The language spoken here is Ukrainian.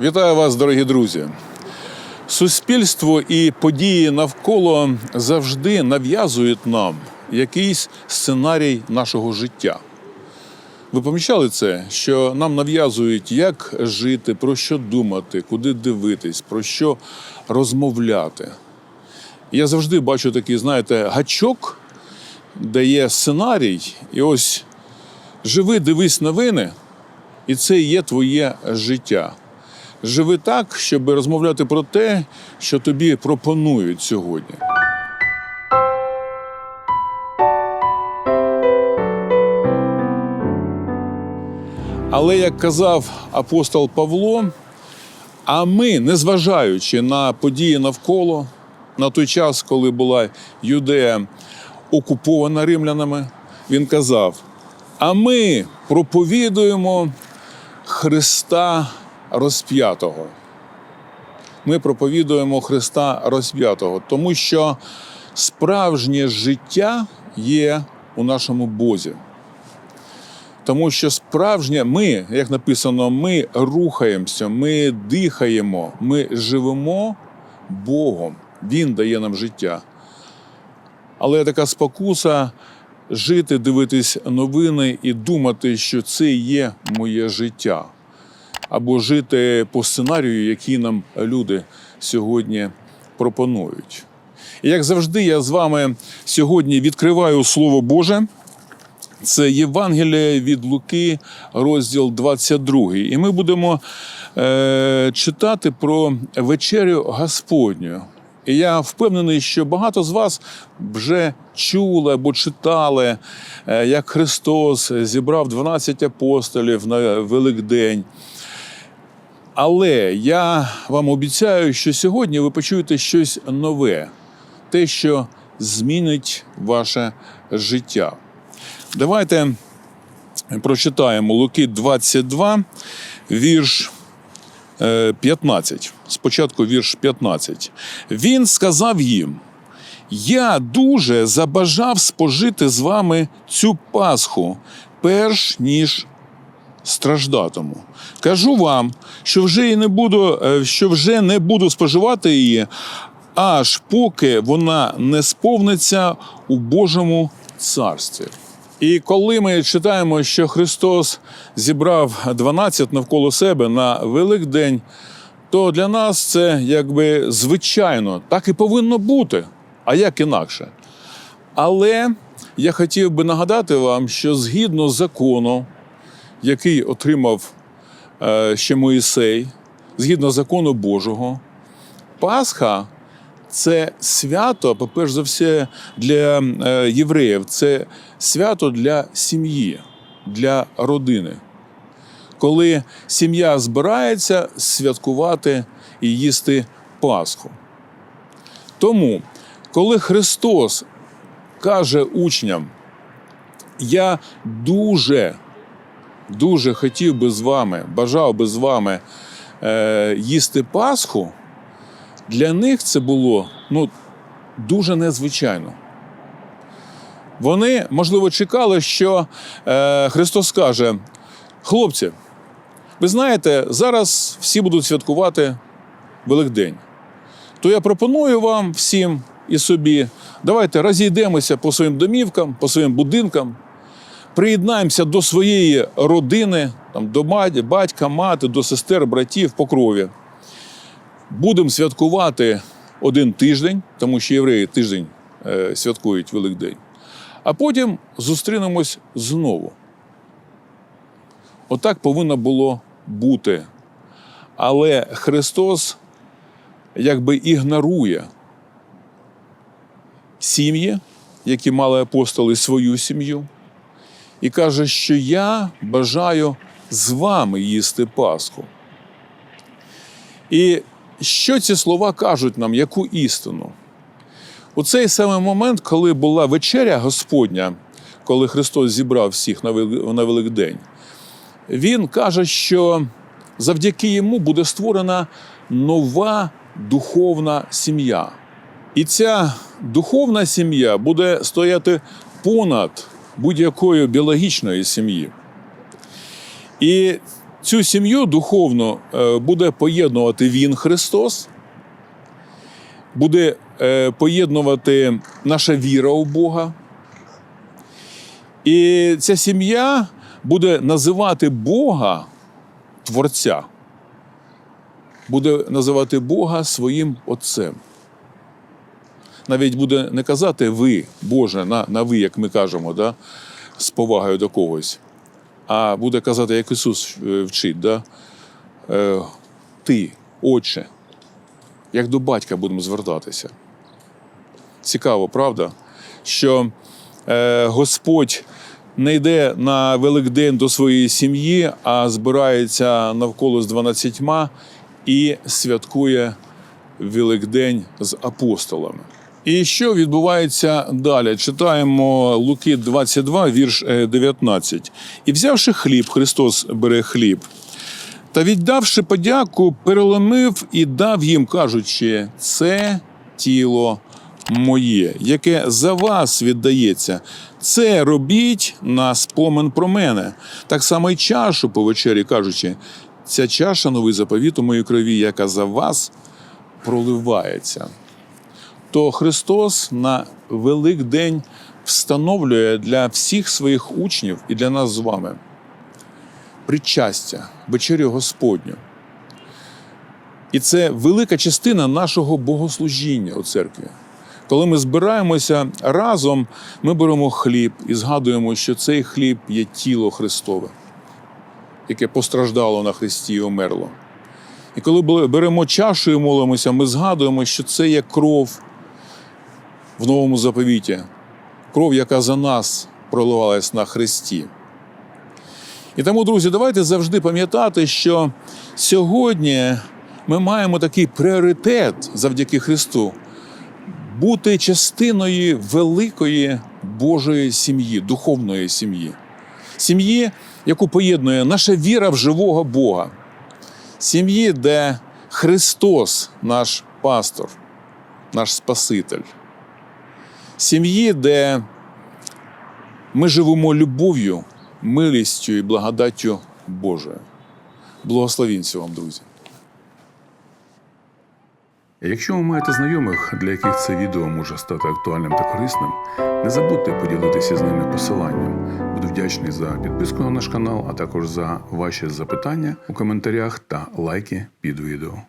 Вітаю вас, дорогі друзі. Суспільство і події навколо завжди нав'язують нам якийсь сценарій нашого життя. Ви помічали це, що нам нав'язують, як жити, про що думати, куди дивитись, про що розмовляти. Я завжди бачу такий, знаєте, гачок, де є сценарій, і ось живи, дивись новини, і це є твоє життя. Живи так, щоб розмовляти про те, що тобі пропонують сьогодні. Але як казав апостол Павло, а ми, незважаючи на події навколо, на той час, коли була Юдея окупована римлянами, він казав: а ми проповідуємо Христа розп'ятого. Ми проповідуємо Христа розп'ятого, тому що справжнє життя є у нашому Бозі. Тому що справжнє ми, як написано, ми рухаємося, ми дихаємо, ми живемо Богом. Він дає нам життя. Але така спокуса жити, дивитись новини і думати, що це є моє життя. Або жити по сценарію, який нам люди сьогодні пропонують. І як завжди, я з вами сьогодні відкриваю Слово Боже. Це Євангеліє від Луки, розділ 22. І ми будемо е, читати про вечерю Господню. І я впевнений, що багато з вас вже чули або читали, е, як Христос зібрав 12 апостолів на Великдень. Але я вам обіцяю, що сьогодні ви почуєте щось нове, те, що змінить ваше життя. Давайте прочитаємо Луки 22, вірш е, 15. Спочатку вірш 15. Він сказав їм: Я дуже забажав спожити з вами цю Пасху, перш ніж страждатиму. Кажу вам, що вже і не буду, е, що вже не буду споживати її, аж поки вона не сповниться у Божому царстві. І коли ми читаємо, що Христос зібрав 12 навколо себе на Великдень, то для нас це якби звичайно, так і повинно бути. А як інакше? Але я хотів би нагадати вам, що згідно закону, який отримав е, ще Моїсей, згідно закону Божого, Пасха це свято, по-перше за все, для е, євреїв, це свято для сім'ї, для родини. Коли сім'я збирається святкувати і їсти Пасху. Тому, коли Христос каже учням, я дуже, дуже хотів би з вами, бажав би з вами е, їсти Пасху, для них це було ну, дуже незвичайно. Вони, можливо, чекали, що е, Христос скаже: хлопці, ви знаєте, зараз всі будуть святкувати Великдень. То я пропоную вам всім і собі, давайте розійдемося по своїм домівкам, по своїм будинкам, приєднаємося до своєї родини, там, до батька, мати, до сестер, братів по крові будемо святкувати один тиждень, тому що євреї тиждень е, святкують Великдень, а потім зустрінемось знову. Отак повинно було бути. Але Христос якби ігнорує сім'ї, які мали апостоли свою сім'ю, і каже, що я бажаю з вами їсти Пасху. І що ці слова кажуть нам, яку істину? У цей самий момент, коли була вечеря Господня, коли Христос зібрав всіх на Великдень, Він каже, що завдяки йому буде створена нова духовна сім'я. І ця духовна сім'я буде стояти понад будь-якої біологічної сім'ї. І Цю сім'ю духовно е, буде поєднувати Він Христос, буде е, поєднувати наша віра у Бога. І ця сім'я буде називати Бога Творця, буде називати Бога своїм Отцем. Навіть буде не казати ви, Боже, на, на ви, як ми кажемо, да, з повагою до когось, а буде казати, як Ісус е, вчить, да, е, ти, Отче, як до батька будемо звертатися. Цікаво, правда? Що е, Господь не йде на Великдень до своєї сім'ї, а збирається навколо з дванадцятьма і святкує Великдень з апостолами. І що відбувається далі? Читаємо Луки 22, вірш е, 19. І взявши хліб, Христос бере хліб, та віддавши подяку, переломив і дав їм, кажучи, це тіло моє, яке за вас віддається. Це робіть на спомин про мене. Так само й чашу по вечері, кажучи, ця чаша новий заповіт у моїй крові, яка за вас проливається. То Христос на Великдень встановлює для всіх своїх учнів і для нас з вами причастя, вечерю Господню. І це велика частина нашого богослужіння у церкві. Коли ми збираємося разом, ми беремо хліб і згадуємо, що цей хліб є тіло Христове, яке постраждало на Христі і умерло. І коли беремо чашу і молимося, ми згадуємо, що це є кров в новому заповіті, кров, яка за нас проливалась на Христі. І тому, друзі, давайте завжди пам'ятати, що сьогодні ми маємо такий пріоритет завдяки Христу бути частиною великої Божої сім'ї, духовної сім'ї, сім'ї, яку поєднує наша віра в живого Бога, сім'ї, де Христос, наш пастор, наш Спаситель, сім'ї, де ми живемо любов'ю, милістю і благодаттю Божою. Благословінця вам, друзі! Якщо ви маєте знайомих, для яких це відео може стати актуальним та корисним, не забудьте поділитися з ними посиланням. Буду вдячний за підписку на наш канал, а також за ваші запитання у коментарях та лайки під відео.